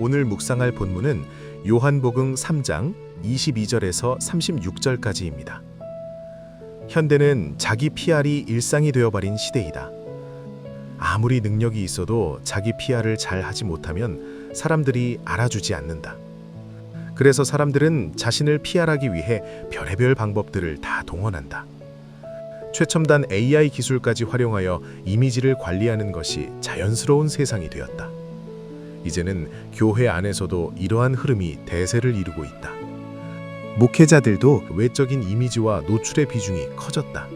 오늘 묵상할 본문은 요한복음 3장 22절에서 36절까지입니다. 현대는 자기 PR이 일상이 되어버린 시대이다. 아무리 능력이 있어도 자기 PR을 잘 하지 못하면 사람들이 알아주지 않는다. 그래서 사람들은 자신을 PR하기 위해 별의별 방법들을 다 동원한다. 최첨단 AI 기술까지 활용하여 이미지를 관리하는 것이 자연스러운 세상이 되었다. 이제는 교회 안에서도 이러한 흐름이 대세를 이루고 있다. 목회자들도 외적인 이미지와 노출의 비중이 커졌다.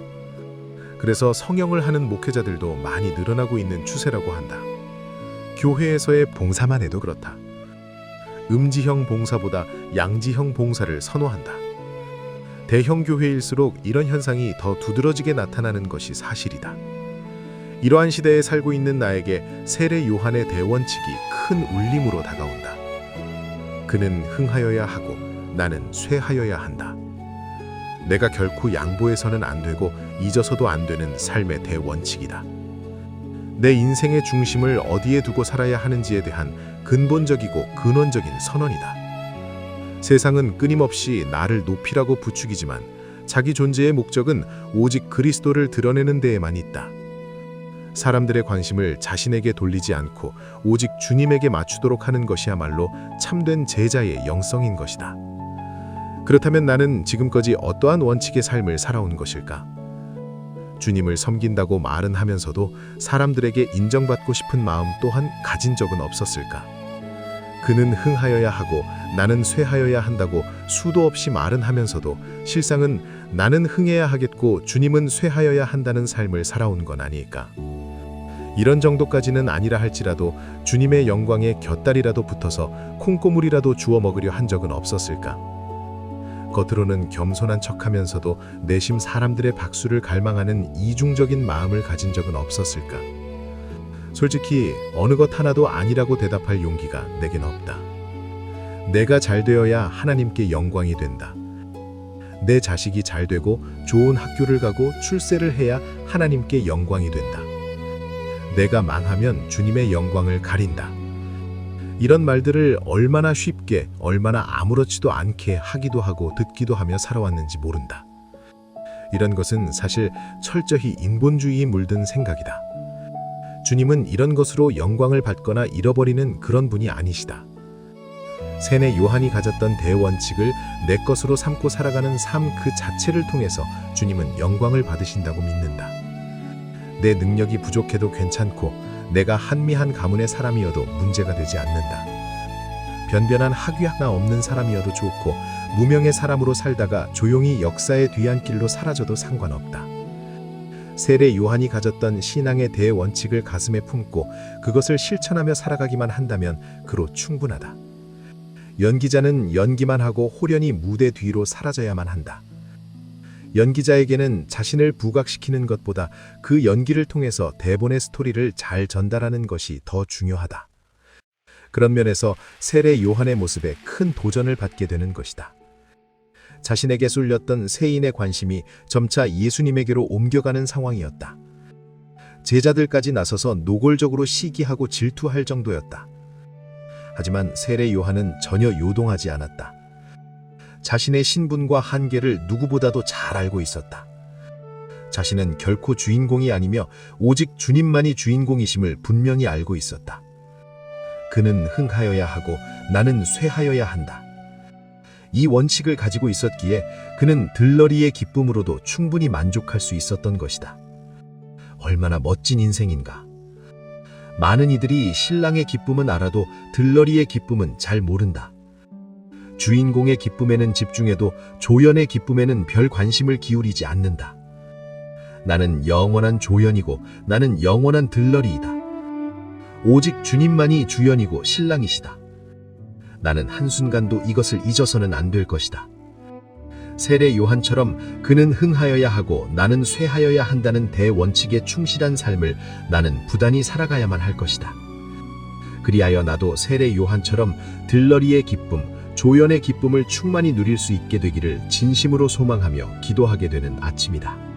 그래서 성형을 하는 목회자들도 많이 늘어나고 있는 추세라고 한다. 교회에서의 봉사만 해도 그렇다. 음지형 봉사보다 양지형 봉사를 선호한다. 대형 교회일수록 이런 현상이 더 두드러지게 나타나는 것이 사실이다. 이러한 시대에 살고 있는 나에게 세례 요한의 대원칙이 큰 울림으로 다가온다. 그는 흥하여야 하고 나는 쇠하여야 한다. 내가 결코 양보해서는 안 되고 잊어서도 안 되는 삶의 대원칙이다. 내 인생의 중심을 어디에 두고 살아야 하는지에 대한 근본적이고 근원적인 선언이다. 세상은 끊임없이 나를 높이라고 부추기지만 자기 존재의 목적은 오직 그리스도를 드러내는 데에만 있다. 사람들의 관심을 자신에게 돌리지 않고 오직 주님에게 맞추도록 하는 것이야말로 참된 제자의 영성인 것이다. 그렇다면 나는 지금까지 어떠한 원칙의 삶을 살아온 것일까? 주님을 섬긴다고 말은 하면서도 사람들에게 인정받고 싶은 마음 또한 가진 적은 없었을까? 그는 흥하여야 하고 나는 쇠하여야 한다고 수도 없이 말은 하면서도 실상은 나는 흥해야 하겠고 주님은 쇠하여야 한다는 삶을 살아온 건 아닐까? 이런 정도까지는 아니라 할지라도 주님의 영광에 곁다리라도 붙어서 콩고물이라도 주워 먹으려 한 적은 없었을까? 겉으로는 겸손한 척하면서도 내심 사람들의 박수를 갈망하는 이중적인 마음을 가진 적은 없었을까? 솔직히 어느 것 하나도 아니라고 대답할 용기가 내겐 없다. 내가 잘 되어야 하나님께 영광이 된다. 내 자식이 잘 되고 좋은 학교를 가고 출세를 해야 하나님께 영광이 된다. 내가 망하면 주님의 영광을 가린다. 이런 말들을 얼마나 쉽게, 얼마나 아무렇지도 않게 하기도 하고 듣기도 하며 살아왔는지 모른다. 이런 것은 사실 철저히 인본주의에 물든 생각이다. 주님은 이런 것으로 영광을 받거나 잃어버리는 그런 분이 아니시다. 세례 요한이 가졌던 대원칙을 내 것으로 삼고 살아가는 삶 그 자체를 통해서 주님은 영광을 받으신다고 믿는다. 내 능력이 부족해도 괜찮고 내가 한미한 가문의 사람이어도 문제가 되지 않는다. 변변한 학위 하나 없는 사람이어도 좋고 무명의 사람으로 살다가 조용히 역사의 뒤안길로 사라져도 상관없다. 세례 요한이 가졌던 신앙의 대원칙을 가슴에 품고 그것을 실천하며 살아가기만 한다면 그로 충분하다. 연기자는 연기만 하고 홀연히 무대 뒤로 사라져야만 한다. 연기자에게는 자신을 부각시키는 것보다 그 연기를 통해서 대본의 스토리를 잘 전달하는 것이 더 중요하다. 그런 면에서 세례 요한의 모습에 큰 도전을 받게 되는 것이다. 자신에게 쏠렸던 세인의 관심이 점차 예수님에게로 옮겨가는 상황이었다. 제자들까지 나서서 노골적으로 시기하고 질투할 정도였다. 하지만 세례 요한은 전혀 요동하지 않았다. 자신의 신분과 한계를 누구보다도 잘 알고 있었다. 자신은 결코 주인공이 아니며 오직 주님만이 주인공이심을 분명히 알고 있었다. 그는 흥하여야 하고 나는 쇠하여야 한다. 이 원칙을 가지고 있었기에 그는 들러리의 기쁨으로도 충분히 만족할 수 있었던 것이다. 얼마나 멋진 인생인가. 많은 이들이 신랑의 기쁨은 알아도 들러리의 기쁨은 잘 모른다. 주인공의 기쁨에는 집중해도 조연의 기쁨에는 별 관심을 기울이지 않는다. 나는 영원한 조연이고 나는 영원한 들러리이다. 오직 주님만이 주연이고 신랑이시다. 나는 한순간도 이것을 잊어서는 안 될 것이다. 세례 요한처럼 그는 흥하여야 하고 나는 쇠하여야 한다는 대원칙에 충실한 삶을 나는 부단히 살아가야만 할 것이다. 그리하여 나도 세례 요한처럼 들러리의 기쁨, 조연의 기쁨을 충만히 누릴 수 있게 되기를 진심으로 소망하며 기도하게 되는 아침이다.